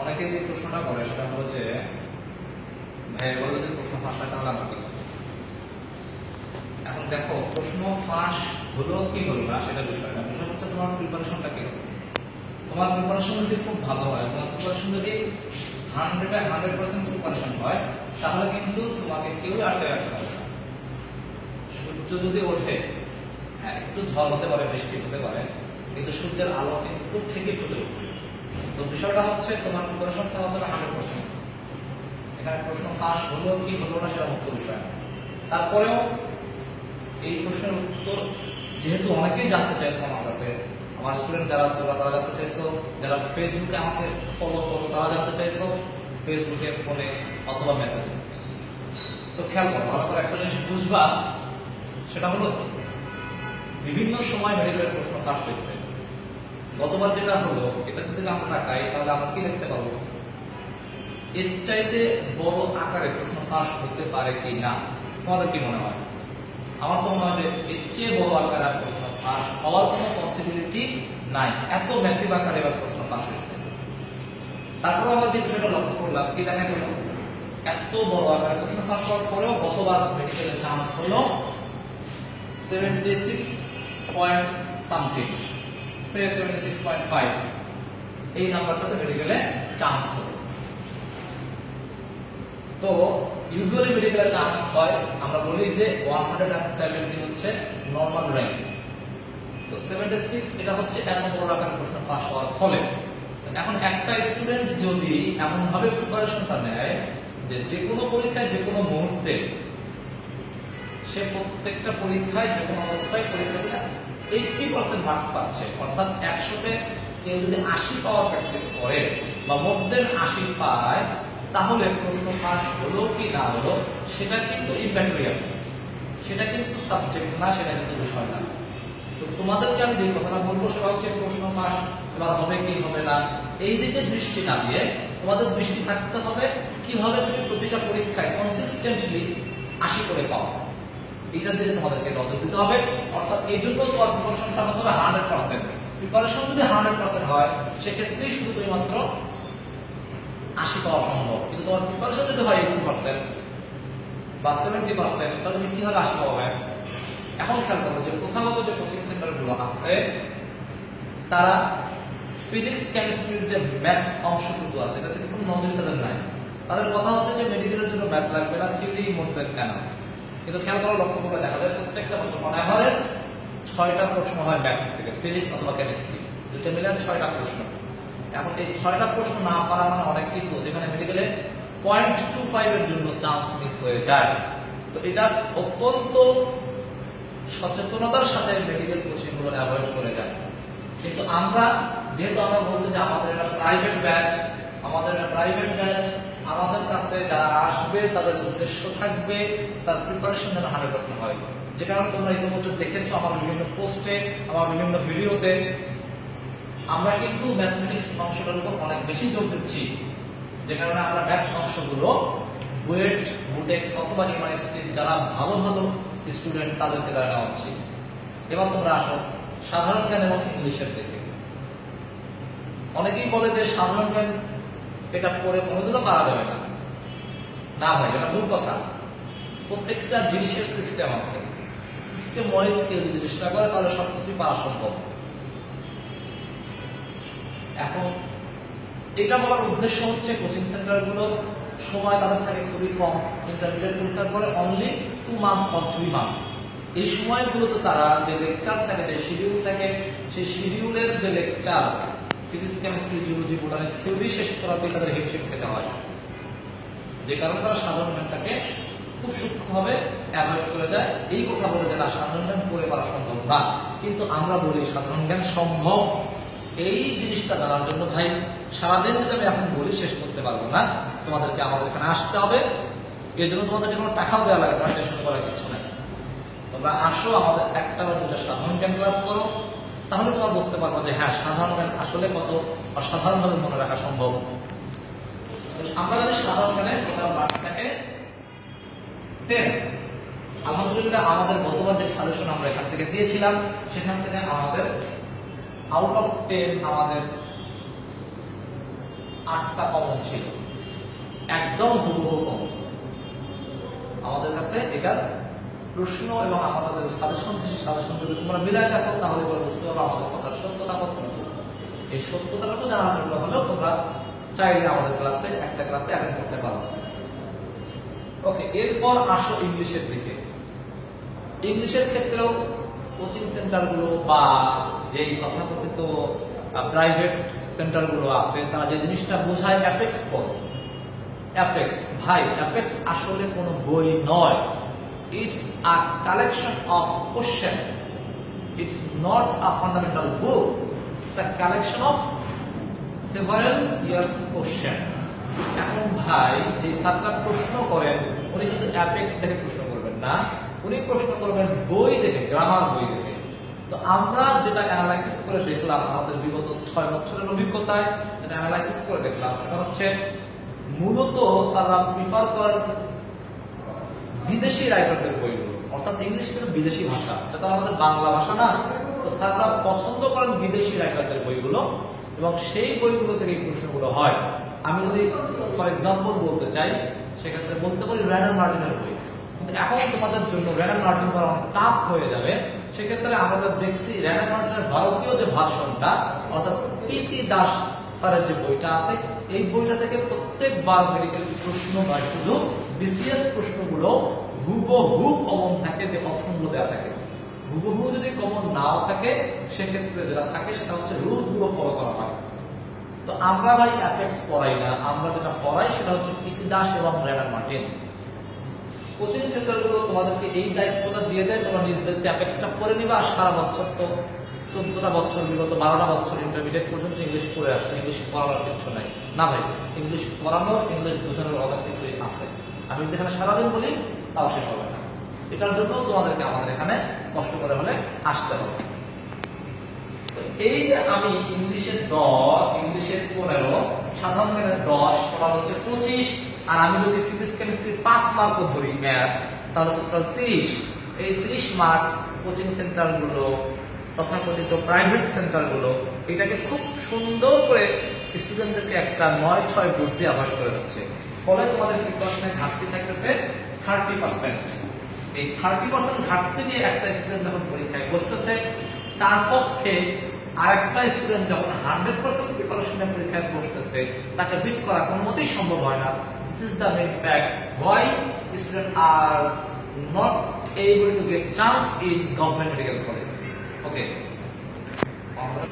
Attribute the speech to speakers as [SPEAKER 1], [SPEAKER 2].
[SPEAKER 1] অনেকে যে প্রশ্নটা করে সেটা হলো যে ভাই বলে যদি প্রশ্ন ফাঁস হয় তাহলে আমরা এখন দেখো, প্রশ্ন ফাঁস হলো কি হলো না সেটা বিষয় না। বিষয় হচ্ছে তোমার প্রিপারেশনটা কি তোমার প্রিপারেশন যদি খুব ভালো হয়, তোমার প্রিপারেশন যদি হান্ড্রেডে হান্ড্রেড পার্সেন্ট প্রিপারেশন হয়, তাহলে কিন্তু তোমাকে কেউ আটকে রাখতে পারবে না। সূর্য যদি ওঠে হ্যাঁ একটু ঝড় হতে পারে, বৃষ্টি হতে পারে, কিন্তু সূর্যের আলো কিন্তু ঠিকই ফুটে উঠবে। তো বিষয়টা হচ্ছে তোমার প্রিপারেশনটা হতে হবে হান্ড্রেড পার্সেন্ট এখানে প্রশ্ন ফাঁস হলো কি হলো না সেটা মুখ্য বিষয়। তারপরেও এই প্রশ্নের উত্তর যেহেতু অনেকেই জানতে চাইছো আমার কাছে, আমার স্টুডেন্ট যারা তোমরা তারা জানতে চাইছো, যারা ফেসবুকে আমাকে ফলো করো তারা জানতে চাইছো ফেসবুকে ফোনে অথবা মেসেজে তো খেয়াল করো, ভালো করে একটা জিনিস বুঝবা, সেটা হলো বিভিন্ন সময় মেডিকেলের প্রশ্ন ফাঁস হয়েছে। গতবার যেটা হলো, এটা যদি আমরা তাকাই, তাহলে আমরা কি দেখতে পাবো? এর চাইতে বড় আকারে প্রশ্ন ফাঁস হতে পারে কি না? তোমাদের কি মনে হয়? আমার তো মনে হয় যে এর চেয়ে বড় আকারে প্রশ্ন ফাঁস হওয়ার কোনো পসিবিলিটি নাই। এত ম্যাসিভ আকারে এবার প্রশ্ন ফাঁস হয়েছে। তারপরে আমরা যে বিষয়টা লক্ষ্য করলাম, কি দেখা গেল? এত বড় আকারে প্রশ্ন ফাঁস হওয়ার পরেও গতবার মেডিকেলের চান্স হলো সেভেন্টি সিক্স পয়েন্ট সামথিং এই নাম্বারটাতে মেডিকেলে চান্স হলো তো ইউজুয়ালি মেডিকেলে চান্স হয়, আমরা বলি যে ওয়ান হান্ড্রেড অ্যান্ড সেভেন্টি হচ্ছে নর্মাল তো সেভেন্টি সিক্স এটা হচ্ছে আকার প্রশ্ন ফাঁস হওয়ার ফলে। এখন একটা স্টুডেন্ট যদি এমনভাবে প্রিপারেশনটা নেয় যে যে কোনো পরীক্ষায় যে কোনো মুহূর্তে সে প্রত্যেকটা পরীক্ষায় যে কোনো অবস্থায় পরীক্ষা এইটটি পার্সেন্ট মার্কস পাচ্ছে। অর্থাৎ একশোতে কেউ যদি আশি পাওয়ার প্র্যাকটিস করে বা মধ্যে আশি পায়, তাহলে প্রশ্ন ফাঁস হলো কি না হলো, সেটা কিন্তু ইম্প্যাক্টোরিয়াল সেটা কিন্তু সাবজেক্ট না, সেটা কিন্তু বিষয় না। তো তোমাদেরকে আমি যে কথাটা বলব, সেটা হচ্ছে প্রশ্ন ফাঁস, এবার হবে কি হবে না? এই দিকে দৃষ্টি না দিয়ে তোমাদের দৃষ্টি থাকতে হবে, কীভাবে তুমি প্রতিটা পরীক্ষায় কনসিস্টেন্টলি আশি করে পাও। এটার দিকে তোমাদেরকে নজর দিতে হবে। অর্থাৎ এই জন্য তোমার প্রিপারেশন থাকতে হবে হান্ড্রেড পার্সেন্ট প্রিপারেশন যদি হান্ড্রেড পার্সেন্ট হয়, সেক্ষেত্রেই শুধু তুমি মাত্র আশি পাওয়া সম্ভব। কিন্তু তোমার প্রিপারেশন যদি হয় এইটি পার্সেন্ট বা সেভেন্টি পার্সেন্ট তাহলে তুমি কীভাবে আশি পাওয়া হয়? এখন খেয়াল করো যে প্রথাগত যে কোচিং সেন্টারগুলো আছে, তারা ফিজিক্স কেমিস্ট্রির যে ম্যাথ অংশটুকু আছে এটা থেকে কোনো নজর তাদের নাই। তাদের কথা হচ্ছে যে মেডিকেলের জন্য ম্যাথ লাগবে না থিওরি মধ্যে এনাফ কিন্তু খেয়াল করো, লক্ষ্য করে দেখা যায় প্রত্যেকটা বছর অন অ্যাভারেজ ছয়টা প্রশ্ন হয় ম্যাথ থেকে ফিজিক্স অথবা কেমিস্ট্রি দুটো মিলে ছয়টা প্রশ্ন। এখন এই ছয়টা প্রশ্ন না পারা মানে অনেক কিছু, যেখানে মেডিকেলে পয়েন্ট টু ফাইভের জন্য চান্স মিস হয়ে যায়। তো এটা অত্যন্ত সচেতনতার সাথে মেডিকেল কোচিংগুলো অ্যাভয়েড করে যায়। কিন্তু আমরা, যেহেতু আমরা বলছি যে আমাদের একটা প্রাইভেট ব্যাচ আমাদের এটা প্রাইভেট ব্যাচ আমাদের কাছে যারা আসবে, তাদের উদ্দেশ্য থাকবে, তার প্রিপারেশন যেন হান্ড্রেড পার্সেন্ট হয়। যে কারণে তোমরা ইতিমধ্যে দেখেছ আমার বিভিন্ন পোস্টে, আমার বিভিন্ন ভিডিওতে, আমরা কিন্তু ম্যাথমেটিক্স অংশটার উপর অনেক বেশি জোর দিচ্ছি। যে কারণে আমরা ম্যাথ অংশগুলো বুয়েট, বুটেক্স অথবা ইউনিভার্সিটির যারা ভালো ভালো স্টুডেন্ট তাদেরকে দ্বারা নেওয়া হচ্ছে। এবার তোমরা আসো সাধারণ জ্ঞান এবং ইংলিশের দিকে। অনেকেই বলে যে সাধারণ জ্ঞান এটা পড়ে কোনোদিনও পারা যাবে না। না ভাই, এটা ভুল কথা। প্রত্যেকটা জিনিসের সিস্টেম আছে। সিস্টেম ওয়াইজ কেউ যদি চেষ্টা করে, তাহলে সব কিছুই পারা সম্ভব। এখন, এটা বলার উদ্দেশ্য হচ্ছে কোচিং সেন্টারগুলোর সময় তাদের থাকে খুবই কম। ইন্টারমিডিয়েট পরীক্ষার পরে only two months or three months এই সময়গুলোতে তারা যে লেকচার থাকে, যে শিডিউল থাকে, সেই শিডিউলের যে lecture physics chemistry geology botany theory শেষ করাতেই তাদের হিমশিম খেতে হয়। যে কারণে তারা সাধারণ জ্ঞানটাকে খুব সূক্ষ্মভাবে অ্যাভয়েড করে যায়। এই কথা বলে যে না, সাধারণ জ্ঞান পড়ে পারা সম্ভব না। কিন্তু আমরা বলি সাধারণ জ্ঞান সম্ভব। এই জিনিসটা জানার জন্য ভাই, সারাদিন যদি আমি এখন বলি, শেষ করতে পারব না। তোমাদেরকে আমাদের এখানে আসতে হবে। এর জন্য তোমাদেরকে কোনো টাকাও দেওয়া লাগবে না টেনশন করার কিছু নাই। তোমরা আসো, আমাদের একটা বা দুটা সাধারণ জ্ঞান ক্লাস করো। তাহলে তোমার বুঝতে পারব যে হ্যাঁ সাধারণ জ্ঞান আসলে কত অসাধারণভাবে মনে রাখা সম্ভব। আমরা জানি সাধারণ জ্ঞানে টোটাল মার্কস থাকে? টেন আলহামদুলিল্লাহ আমাদের গতবার যে সাজেশন আমরা এখান থেকে দিয়েছিলাম, সেখান থেকে আমাদের আউট অফ টেন আমাদের আটটা কমন ছিল। একদম হুবহু কমন আমাদের কাছে এটার প্রশ্ন এবং আমাদের সাজেশন সেই সাজেশন যদি তোমরা মিলাই দেখো তাহলে বুঝতে পারবে আমাদের কথার সত্যতা কতটুকু? এই সত্যতাটুকু জানার জন্য হলেও তোমরা চাইলে আমাদের ক্লাসে, একটা ক্লাসে অ্যাটেন্ড করতে পারো। ওকে এরপর আসো ইংলিশের দিকে। ইংলিশের ক্ষেত্রেও কোচিং সেন্টারগুলো বা যেই তথাকথিত প্রাইভেট সেন্টারগুলো আছে, তারা যে জিনিসটা বোঝায় অ্যাপেক্স পড়ে অ্যাপেক্স ভাই অ্যাপেক্স আসলে কোনো বই নয়। It's a collection of question it's not a fundamental book it's a collection of several years question এখন ভাই যে সাতটা প্রশ্ন করেন, উনি কিন্তু অ্যাপেক্স দেখে প্রশ্ন করবেন না। উনি প্রশ্ন করবেন বই দেখে গ্রামার বই দেখে তো আমরা যেটা অ্যানালাইসিস করে দেখলাম, আমাদের বিগত ছয় বছরের অভিজ্ঞতায় যেটা অ্যানালাইসিস করে দেখলাম, সেটা হচ্ছে মূলত সারা প্রিফার করেন বিদেশি রাইটারদের বইগুলো অর্থাৎ ইংলিশ কিন্তু বিদেশি ভাষা। এটা তো আমাদের বাংলা ভাষা না। তো স্যাররা পছন্দ করেন বিদেশি রাইটারদের বইগুলো এবং সেই বইগুলো থেকে এই প্রশ্নগুলো হয়। আমি যদি ফর এক্সাম্পল বলতে চাই, সেক্ষেত্রে বলতে পারি র্যানার মার্টিনের বই। কিন্তু এখন তোমাদের জন্য র্যানার মার্টিন করা অনেক টাফ হয়ে যাবে। সেক্ষেত্রে আমরা যা দেখছি র্যানার মার্টিনের ভারতীয় যে ভার্সনটা অর্থাৎ পিসি দাস স্যারের যে বইটা আছে, এই বইটা থেকে প্রত্যেকবার মেডিকেল প্রশ্ন নয় শুধু বিসিএস প্রশ্নগুলো হুবহু কমন থাকে, যে অপশনগুলো দেওয়া থাকে। হুবহু যদি কমন নাও থাকে, সেক্ষেত্রে যেটা থাকে, সেটা হচ্ছে রুলসগুলো ফলো করা হয়। তো আমরা ভাই অ্যাপেক্স পড়াই না, আমরা যেটা পড়াই সেটা হচ্ছে পিসি দাস এবং রেনার মার্টিন। কোচিং সেন্টারগুলো তোমাদেরকে এই দায়িত্বটা দিয়ে দেয়, তোমরা নিজেদের অ্যাপেক্সটা পড়ে নিবা আর সারা বছর তো চোদ্দটা বছর, বিগত বারোটা বছর ইন্টারমিডিয়েট পর্যন্ত ইংলিশ পড়ে আসছে ইংলিশ পড়ানোর কিছু নাই। না ভাই ইংলিশ পড়ানোর ইংলিশ বোঝানোর অনেক কিছুই আছে। আমি যেখানে সারাদিন বলি, তাও শেষ হবে না। এটার জন্য তোমাদেরকে আমাদের এখানে কষ্ট করে হলে আসতে হবে। এই যে আমি ইংলিশের দশ ইংলিশের পনেরো, সাধারণ দশ ওটা হচ্ছে পঁচিশ, আর আমি যদি ফিজিক্স কেমিস্ট্রি পাঁচ মার্কও ধরি ম্যাথ তাহলে হচ্ছে টোটাল তিরিশ। এই তিরিশ মার্ক কোচিং সেন্টারগুলো তথাকথিত প্রাইভেট সেন্টারগুলো এটাকে খুব সুন্দর করে স্টুডেন্টদেরকে একটা নয় ছয় বুঝতে অ্যাভয়েড করে যাচ্ছে ফলে তোমাদের প্রিপারেশনের ঘাটতি থাকতেছে থার্টি পার্সেন্ট এই থার্টি পার্সেন্ট ঘাটতি নিয়ে একটা স্টুডেন্ট যখন পরীক্ষায় বসতেছে, তার পক্ষে আরেকটা স্টুডেন্ট যখন হান্ড্রেড পার্সেন্ট প্রিপারেশনের পরীক্ষায় বসতেছে, তাকে বিট করা কোনো মতেই সম্ভব হয় না। This is the main fact why student are not able to get chance in government medical 네. 아,